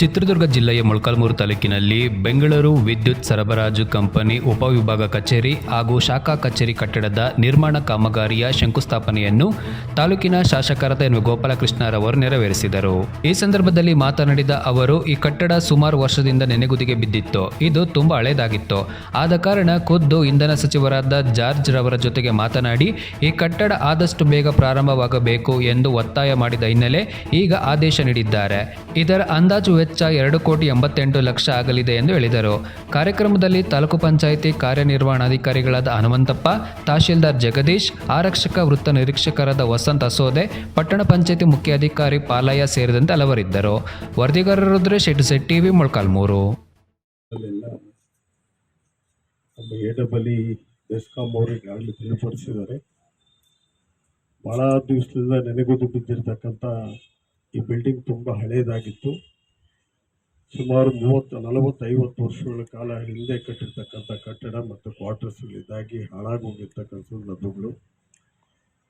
ಚಿತ್ರದುರ್ಗ ಜಿಲ್ಲೆಯ ಮೊಳಕಾಲ್ಮೂರು ತಾಲೂಕಿನಲ್ಲಿ ಬೆಂಗಳೂರು ವಿದ್ಯುತ್ ಸರಬರಾಜು ಕಂಪನಿ ಉಪವಿಭಾಗ ಕಚೇರಿ ಹಾಗೂ ಶಾಖಾ ಕಚೇರಿ ಕಟ್ಟಡದ ನಿರ್ಮಾಣ ಕಾಮಗಾರಿಯ ಶಂಕುಸ್ಥಾಪನೆಯನ್ನು ತಾಲೂಕಿನ ಶಾಸಕರಾದ ಎನ್ ಗೋಪಾಲಕೃಷ್ಣರವರು ನೆರವೇರಿಸಿದರು. ಈ ಸಂದರ್ಭದಲ್ಲಿ ಮಾತನಾಡಿದ ಅವರು, ಈ ಕಟ್ಟಡ ಸುಮಾರು ವರ್ಷದಿಂದ ನೆನೆಗುದಿಗೆ ಬಿದ್ದಿತ್ತು. ಇದು ತುಂಬಾ ಹಳೆಯದಾಗಿತ್ತು ಆದ ಕಾರಣ ಖುದ್ದು ಇಂಧನ ಸಚಿವರಾದ ಜಾರ್ಜ್ ರವರ ಜೊತೆಗೆ ಮಾತನಾಡಿ, ಈ ಕಟ್ಟಡ ಆದಷ್ಟು ಬೇಗ ಪ್ರಾರಂಭವಾಗಬೇಕು ಎಂದು ಒತ್ತಾಯ ಮಾಡಿದ ಹಿನ್ನೆಲೆ ಈಗ ಆದೇಶ ನೀಡಿದ್ದಾರೆ. ಇದರ ಅಂದಾಜು ವೆಚ್ಚ ಎರಡು ಕೋಟಿ ಎಂಬತ್ತೆಂಟು ಲಕ್ಷ ಆಗಲಿದೆ ಎಂದು ಹೇಳಿದರು. ಕಾರ್ಯಕ್ರಮದಲ್ಲಿ ತಾಲೂಕು ಪಂಚಾಯಿತಿ ಕಾರ್ಯನಿರ್ವಹಣಾಧಿಕಾರಿಗಳಾದ ಹನುಮಂತಪ್ಪ, ತಹಶೀಲ್ದಾರ್ ಜಗದೀಶ್, ಆರಕ್ಷಕ ವೃತ್ತ ನಿರೀಕ್ಷಕರಾದ ವಸಂತ್ ಅಸೋದೆ, ಪಟ್ಟಣ ಪಂಚಾಯಿತಿ ಮುಖ್ಯಾಧಿಕಾರಿ ಪಾಲಯ್ಯ ಸೇರಿದಂತೆ ಹಲವರಿದ್ದರು. ವರದಿಗಾರರು ರುದ್ರೇಶ್ ಶೆಟ್ಟಿ ಟಿವಿ ಮೊಳಕಾಲ್ಮೂರು. ಬಹಳ ದಿವಸದಿಂದ ನೆನೆಗುದು ಬಿದ್ದಿರ್ತಕ್ಕಂಥ ಈ ಬಿಲ್ಡಿಂಗ್ ತುಂಬ ಹಳೇದಾಗಿತ್ತು. ಸುಮಾರು ಮೂವತ್ತು ನಲವತ್ತು ಐವತ್ತು ವರ್ಷಗಳ ಕಾಲ ಹಿಂದೆ ಕಟ್ಟಿರ್ತಕ್ಕಂಥ ಕಟ್ಟಡ ಮತ್ತು ಕ್ವಾರ್ಟರ್ಸ್ಗಳಿದ್ದಾಗಿ ಹಾಳಾಗೋಗಿರ್ತಕ್ಕಂಥ ನದುಗಳು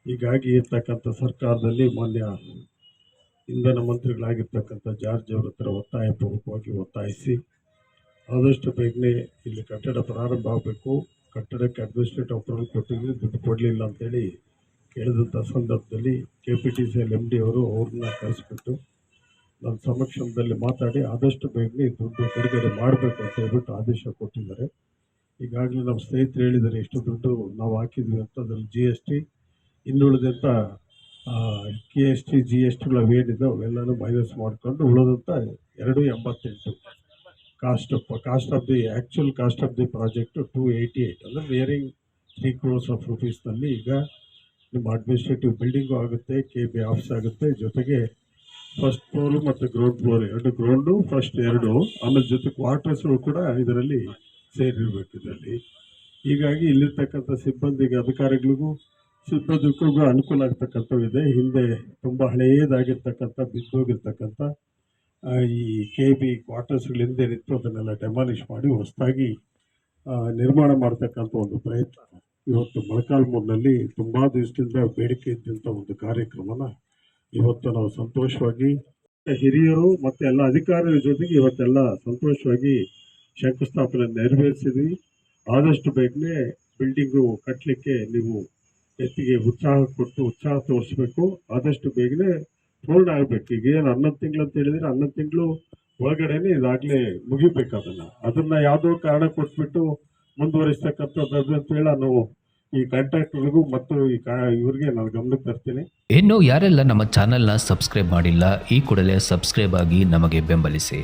ಹೀಗಾಗಿ ಇರ್ತಕ್ಕಂಥ ಸರ್ಕಾರದಲ್ಲಿ ಮಾನ್ಯ ಇಂಧನ ಮಂತ್ರಿಗಳಾಗಿರ್ತಕ್ಕಂಥ ಜಾರ್ಜ್ ಅವರ ಹತ್ರ ಒತ್ತಾಯಪೂರ್ವಕವಾಗಿ ಒತ್ತಾಯಿಸಿ ಆದಷ್ಟು ಬೇಗನೆ ಇಲ್ಲಿ ಕಟ್ಟಡ ಪ್ರಾರಂಭ ಆಗಬೇಕು. ಕಟ್ಟಡಕ್ಕೆ ಅಡ್ಮಿನಿಸ್ಟ್ರೇಟಿವ್ ಅಪ್ರೂವಲ್ ಕೊಟ್ಟಿದ್ವಿ, ದುಡ್ಡು ಕೊಡಲಿಲ್ಲ ಅಂತೇಳಿ ಕೇಳಿದಂಥ ಸಂದರ್ಭದಲ್ಲಿ K P T C L M D ಅವರು ಅವ್ರನ್ನ ಕರೆಸ್ಬಿಟ್ಟು ನನ್ನ ಸಮಕ್ಷಮದಲ್ಲಿ ಮಾತಾಡಿ ಆದಷ್ಟು ಬೇಗನೆ ದುಡ್ಡು ಬಿಡುಗಡೆ ಮಾಡಬೇಕು ಅಂತ ಹೇಳ್ಬಿಟ್ಟು ಆದೇಶ ಕೊಟ್ಟಿದ್ದಾರೆ. ಈಗಾಗಲೇ ನಮ್ಮ ಸ್ನೇಹಿತರು ಹೇಳಿದ್ದಾರೆ ಎಷ್ಟು ದುಡ್ಡು ನಾವು ಹಾಕಿದ್ವಿ ಅಂತ, ಅದರಲ್ಲಿ G S T ಇನ್ನುಳಿದಂಥ K S T G S ಟಿಗಳು ಅವೇನಿದೆ ಅವೆಲ್ಲನೂ ಮೈನಸ್ ಮಾಡಿಕೊಂಡು ಉಳಿದಂಥ ಎರಡು ಎಂಬತ್ತೆಂಟು. Cost of cost of the actual cost of the project two eighty eight ಅಂದರೆ ನಿಯರಿಂಗ್ ತ್ರೀ ಕ್ರೋರ್ಸ್ ಆಫ್ ರುಪೀಸ್ನಲ್ಲಿ ಈಗ ನಿಮ್ಮ ಅಡ್ಮಿನಿಸ್ಟ್ರೇಟಿವ್ ಬಿಲ್ಡಿಂಗು ಆಗುತ್ತೆ ಕೆ ಬಿ ಆಫೀಸ್ ಆಗುತ್ತೆ, ಜೊತೆಗೆ ಫಸ್ಟ್ ಫ್ಲೋರ್ ಮತ್ತು ಗ್ರೌಂಡ್ ಫ್ಲೋರ್ ಎರಡು. ಗ್ರೌಂಡು ಫಸ್ಟ್ ಎರಡು. ಆಮೇಲೆ ಜೊತೆ ಕ್ವಾರ್ಟರ್ಸ್ಗಳು ಕೂಡ ಇದರಲ್ಲಿ ಸೇರಿರ್ಬೇಕು ಇದರಲ್ಲಿ. ಹೀಗಾಗಿ ಇಲ್ಲಿರ್ತಕ್ಕಂಥ ಸಿಬ್ಬಂದಿಗೆ, ಅಧಿಕಾರಿಗಳಿಗೂ ಸಿಬ್ಬಂದಿಗಳಿಗೂ ಅನುಕೂಲ ಆಗ್ತಕ್ಕಂಥವು ಇದೆ. ಹಿಂದೆ ತುಂಬ ಹಳೆಯದಾಗಿರ್ತಕ್ಕಂಥ ಬಿದ್ದೋಗಿರ್ತಕ್ಕಂಥ ಈ ಕೆ ಬಿ ಕ್ವಾರ್ಟರ್ಸ್ಗಳು ನಿಂತು ಅದನ್ನೆಲ್ಲ ಡೆಮಾಲಿಷ್ ಮಾಡಿ ಹೊಸದಾಗಿ ನಿರ್ಮಾಣ ಮಾಡ್ತಕ್ಕಂಥ ಒಂದು ಪ್ರಯತ್ನ. ಇವತ್ತು ಮೊಳಕಾಲ್ಮೂರಿನಲ್ಲಿ ತುಂಬ ದಿವಸದಿಂದ ಬೇಡಿಕೆ ಇದ್ದಂಥ ಒಂದು ಕಾರ್ಯಕ್ರಮನ ಇವತ್ತು ನಾವು ಸಂತೋಷವಾಗಿ ಹಿರಿಯರು ಮತ್ತು ಎಲ್ಲ ಅಧಿಕಾರಿಗಳ ಜೊತೆಗೆ ಇವತ್ತೆಲ್ಲ ಸಂತೋಷವಾಗಿ ಶಂಕುಸ್ಥಾಪನೆ ನೆರವೇರಿಸಿದ್ವಿ. ಆದಷ್ಟು ಬೇಗನೆ ಬಿಲ್ಡಿಂಗು ಕಟ್ಟಲಿಕ್ಕೆ ನೀವು ಎತ್ತಿಗೆ ಉತ್ಸಾಹ ಕೊಟ್ಟು ಉತ್ಸಾಹ ತೋರಿಸ್ಬೇಕು. ಆದಷ್ಟು ಬೇಗನೆ ಪೂರ್ಣ ಆಗಬೇಕು. ಈಗ ಏನು ಹನ್ನೊಂದು ತಿಂಗಳು ಅಂತ ಹೇಳಿದರೆ ಹನ್ನೊಂದು ತಿಂಗಳು ಒಳಗಡೆನೆ ಇದಾಗಲೇ ಮುಗಿಬೇಕು ಅದನ್ನು. ಅದನ್ನು ಯಾವುದೋ ಕಾರಣ ಕೊಟ್ಬಿಟ್ಟು ಮುಂದುವರಿಸ್ತಕ್ಕಂಥದ್ದು ಅಂತ ಹೇಳಿ ನಾನು ಈ ಕಾಂಟ್ರಾಕ್ಟರ್ಗೂ ಮತ್ತು ಈ ಕಾ, ಇವ್ರಿಗೆ ನಾನು ಗಮನಕ್ಕೆ ತರ್ತೀನಿ. ಇನ್ನು ಯಾರೆಲ್ಲ ನಮ್ಮ ಚಾನೆಲ್ನ ಸಬ್ಸ್ಕ್ರೈಬ್ ಮಾಡಿಲ್ಲ, ಈ ಕೂಡಲೇ ಸಬ್ಸ್ಕ್ರೈಬ್ ಆಗಿ ನಮಗೆ ಬೆಂಬಲಿಸಿ.